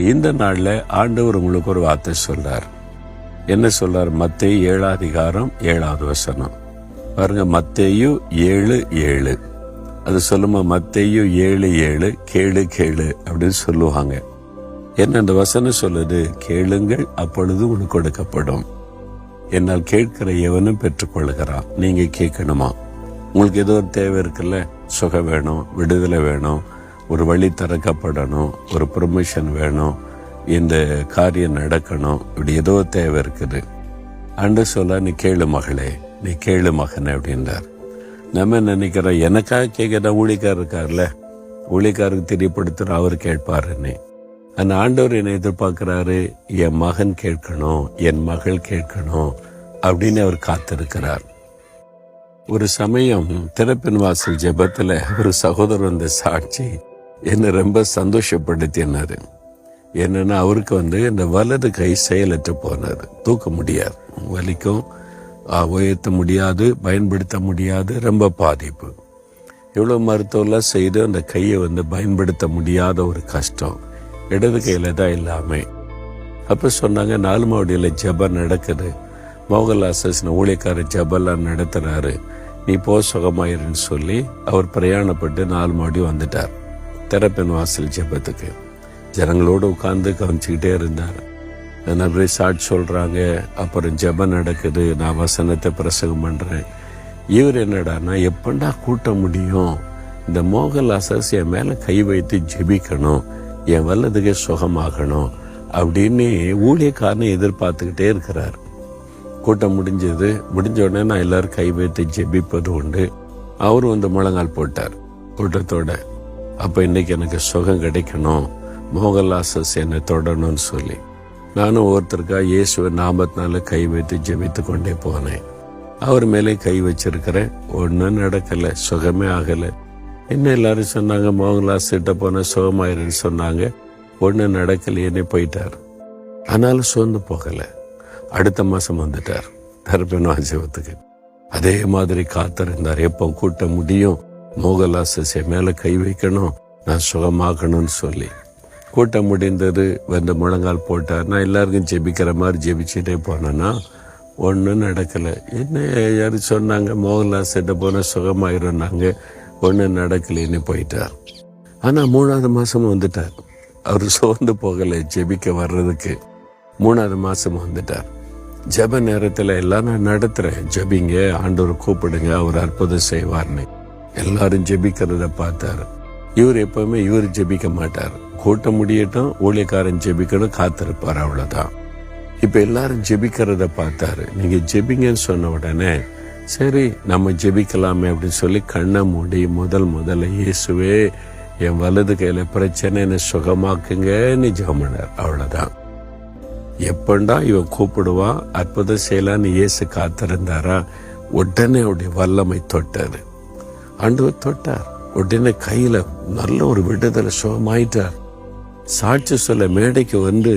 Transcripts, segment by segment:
இந்த நாள்ல ஆண்டவர் உங்களுக்கு ஒரு வார்த்தை சொல்றார். என்ன சொல்றார்? மத்திய ஏழாதிகாரம் ஏழாவது வசனம். பாருங்க மத்தேயு ஏழு ஏழு. அது சொல்லுமா? மத்தேயு ஏழு ஏழு கேளு கேளு அப்படின்னு சொல்லுவாங்க. என்ன அந்த வசனம் சொல்லுது? கேளுங்கள் அப்பொழுது உனக்கு கொடுக்கப்படும். என்னால் கேட்கிற எவனும் பெற்றுக்கொள்கிறான் நீங்க கேட்கணுமா? உங்களுக்கு ஏதோ ஒரு தேவை இருக்குல்ல? சுகம் வேணும் விடுதலை வேணும் ஒரு வழி திறக்கப்படணும் ஒரு ப்ரொமோஷன் வேணும் இந்த காரியம் நடக்கணும் இப்படி ஏதோ தேவை இருக்குது. அண்டு சொல்ல நீ கேளு மகளே நீ கேளு மகனே அப்படின்றார். நம்ம நினைக்கிறோம் எனக்காக கேட்கிற ஊழிக்கார் இருக்கார்ல ஊழிக்காருக்கு தெரியப்படுத்துற அவர் கேட்பாருன்னு அந்த ஆண்டவர் என்னை எதிர்பார்க்கிறாரு என் மகன் கேட்கணும் என் மகள் கேட்கணும் அப்படின்னு அவர் காத்திருக்கிறார். ஒரு சமயம் திறப்பின் வாசல் ஜெபத்துல ஒரு சகோதரர் வந்த சாட்சி என்னை ரொம்ப சந்தோஷப்படுத்தினார். என்னென்னா அவருக்கு வந்து இந்த வலது கை செயலற்று போனார். தூக்க முடியாது. வலிக்கும். உயர்த்த முடியாது பயன்படுத்த முடியாது ரொம்ப பாதிப்பு. இவ்வளோ மருத்துவம்லாம் செய்து அந்த கையை வந்து பயன்படுத்த முடியாத ஒரு கஷ்டம். இடது கையில் தான் எல்லாமே. அப்போ சொன்னாங்க நாலு மாவடியில் ஜெபம் நடக்குது. மோகன்லாசன் ஊழியக்காரர் ஜபெல்லாம் நடத்துகிறாரு நீ போ சுகமாயிருன்னு சொல்லி அவர் பிரயாணப்பட்டு நாலு மாடி வந்துட்டார். திறப்பின் வாசல் ஜெபத்துக்கு ஜனங்களோடு உட்கார்ந்து கவனிச்சுக்கிட்டே இருந்தார் நிறைய சாட்சி சொல்கிறாங்க அப்புறம் ஜெபம் நடக்குது நான் வசனத்தை பிரசங்கம் பண்ணுறேன் இவர் என்னடானா எப்படா கூட்ட முடியும் இந்த மோகன்லாசஸ் என் மேலே கை வைத்து ஜெபிக்கணும் என் வல்லதுக்கே சுகமாகணும் அப்படின்னு ஊழியக்காரனை எதிர்பார்த்துக்கிட்டே இருக்கிறார் கூட்டம் முடிஞ்சது முடிஞ்ச உடனே நான் எல்லாரும் கை வைத்து ஜெபிப்பது உண்டு அவரும் வந்து முழங்கால் போட்டார் கூட்டத்தோட அப்போ இன்னைக்கு எனக்கு சுகம் கிடைக்கணும். மோகன்லாசஸ் என்னை தொடணும்னு சொல்லி. நானும் ஒருத்தருக்கா இயேசுவை நாமத்தினால கை வைத்து ஜெபித்து கொண்டே போனேன். அவர் மேலே கை வச்சிருக்கிறேன். ஒன்றும் நடக்கலை சுகமே ஆகலை. என்ன எல்லாரும் சொன்னாங்க மோகன்லாஸ் கிட்ட போன சுகமாயிருன்னு சொன்னாங்க. ஒன்றும் நடக்கலையேன்னு போயிட்டார். ஆனாலும் சோர்ந்து போகலை. அடுத்த மாதம் வந்துட்டார். தரப்பின் ஆஜீவத்துக்கு அதே மாதிரி காத்திருந்தார். எப்போ கூட்ட முடியும்? மோகலாசை மேல கை வைக்கணும் நான் சுகமாக்கணும்னு சொல்லி. கூட்டம் முடிந்தது வந்து முழங்கால் போட்டார். நான் எல்லாருக்கும் ஜெபிக்கிற மாதிரி ஜெபிச்சுட்டே போனேன்னா ஒன்றும் நடக்கலை. என்ன யாரும் சொன்னாங்க? மோகன்லால் செட்ட போனால் சுகமாயிருந்தாங்க ஒன்றும் நடக்கலைன்னு போயிட்டார். ஆனால் மூணாவது மாதம் வந்துட்டார். அவர் சோர்ந்து போகலை ஜெபிக்க வர்றதுக்கு. மூணாவது மாதம் வந்துட்டார். ஜெப நேரத்தில் எல்லாம் நான் நடத்துகிறேன் ஜெபிங்க ஆண்டவர் கூப்பிடுங்க அவர் அற்புதம் செய்வார்னு. எல்லாரும் ஜெபிக்கிறத பார்த்தாரு. இவர் எப்பவுமே இவர் ஜெபிக்க மாட்டார். கூட்டம் முடியட்டும் ஊழியக்காரன் ஜெபிக்கணும் காத்திருப்பார் அவ்வளவுதான். இப்ப எல்லாரும் ஜெபிக்கிறத பார்த்தாரு. நீங்க ஜெபிங்கன்னு சொன்ன உடனே சரி நம்ம ஜெபிக்கலாமே அப்படின்னு சொல்லி கண்ணை மூடி முதல் முதல்ல இயேசுவே என் வலது கையில பிரச்சனை என்ன சுகமாக்குங்கன்னு ஜெபமனார் அவ்வளவுதான். எப்பண்டா இவன் கூப்பிடுவான் அற்புதம் செய்யலான்னு இயேசு காத்திருந்தாரா? உடனே அவருடைய வல்லமை தொட்டாரு. ஆண்டவர் தொட்டார். உடனே கையில நல்ல ஒரு விடுதலை சுகமாயிட்டார். சாட்சி சொல்ல மேடைக்கு வந்து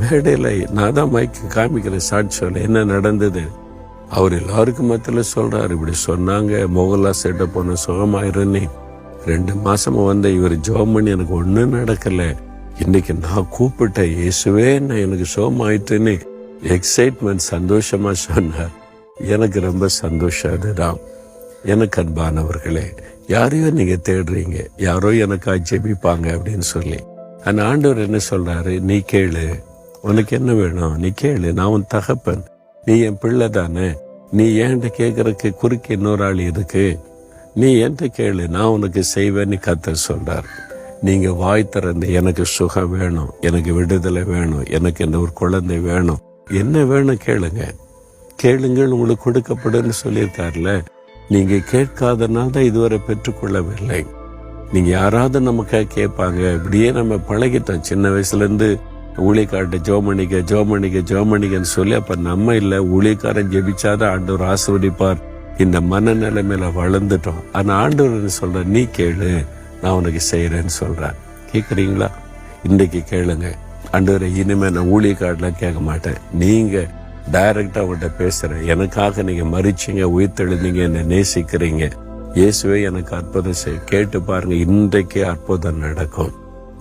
மேடையில நான் தான் மைக்கு காமிக்கிறேன் சாட்சி சொல்ல என்ன நடந்தது? அவர் எல்லாருக்கும் மத்தியில் சொல்றாரு இப்படி சொன்னாங்க மோகன்லால் சேட்டை போன சுகமாயிருன்னு. ரெண்டு மாசமா வந்த இவர் ஜோம் பண்ணி எனக்கு ஒன்றும் நடக்கல. இன்னைக்கு நான் கூப்பிட்டேன் இயேசுவே நான் எனக்கு சுகமாயிட்டுன்னு. எக்ஸைட்மெண்ட் சந்தோஷமா சொன்னார். எனக்கு ரொம்ப சந்தோஷம் அதுதான். எனக்கு அன்பானவர்களே யாரையோ நீங்க தேடுறீங்க யாரோ எனக்காக ஜெபிப்பாங்க அப்படின்னு சொல்லி. அந்த ஆண்டவர் என்ன சொல்றாரு? நீ கேளு. உனக்கு என்ன வேணும்? நீ கேளு. நான் உன் தகப்பன். நீ என் பிள்ளை தானே. நீ ஏன்ட்டு கேட்கறதுக்கு குறுக்கு இன்னொரு ஆள் இருக்கு நீ என்கிட்ட கேளு. நான் உனக்கு செய்வேன்னு கத்த சொல்றார். நீங்க வாய் திறந்து எனக்கு சுகம் வேணும். எனக்கு விடுதலை வேணும். எனக்கு இந்த ஒரு குழந்தை வேணும். என்ன வேணும் கேளுங்க. கேளுங்கள் உங்களுக்கு கொடுக்கப்படுன்னு சொல்லியிருக்காருல நீங்க கேட்காதனால தான் இதுவரை பெற்றுக்கொள்ளவில்லை. நீங்க யாராவது நமக்காக கேட்பாங்க. இப்படியே நம்ம பழகிட்டோம். சின்ன வயசுல இருந்து ஊழியக்கார்ட்ட ஜோமணிக்க ஜோமணிக்க ஜோமணிக்கன்னு சொல்லி அப்ப நம்ம இல்ல. ஊழியக்காரன் ஜெபிச்சாதான் ஆண்டவர் ஆசிர்வதிப்பார். இந்த மனநிலைமையில வளர்ந்துட்டோம். ஆனா ஆண்டவர் சொல்ற நீ கேளு. நான் உனக்கு செய்யறேன்னு சொல்றேன் கேக்குறீங்களா? இன்றைக்கு கேளுங்க. ஆண்டவரை இனிமே நான் ஊழியக்காரெல்லாம் கேட்க மாட்டேன். நீங்க டைரக்டா உங்கள்கிட்ட பேசுறேன். எனக்காக நீங்க மறிச்சீங்க உயிர்த்தெழுந்தீங்க என்னை நேசிக்கிறீங்க. இயேசுவே எனக்கு அற்புதம் செய். கேட்டு பாருங்க இன்றைக்கே அற்புதம் நடக்கும்.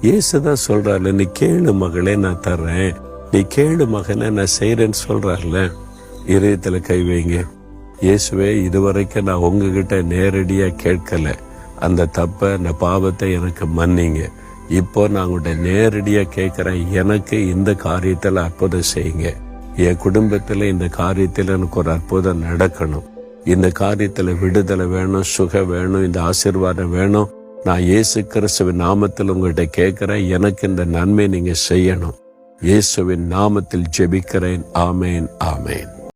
இயேசுதான் சொல்றாருல நீ கேளு மகளே நான் தர்றேன். நீ கேளு மகனே நான் செய்யறேன்னு சொல்றாருல. இதயத்துல கை வைங்க. இயேசுவே இதுவரைக்கும் நான் உங்ககிட்ட நேரடியா கேட்கல. அந்த தப்ப அந்த பாவத்தை எனக்கு மன்னிங்க. இப்போ நான் உங்கள்கிட்ட நேரடியா கேட்கிறேன். எனக்கு இந்த காரியத்தில் அற்புதம் செய்யுங்க. என் குடும்பத்தில் இந்த காரியத்தில் எனக்கு ஒரு அற்புதம் நடக்கணும். இந்த காரியத்தில் விடுதலை வேணும் சுகம் வேணும் இந்த ஆசீர்வாதம் வேணும். நான் இயேசு கிறிஸ்துவின் நாமத்தில் உங்கள்கிட்ட கேட்குறேன். எனக்கு இந்த நன்மை நீங்கள் செய்யணும். இயேசுவின் நாமத்தில் ஜெபிக்கிறேன். ஆமேன் ஆமேன்.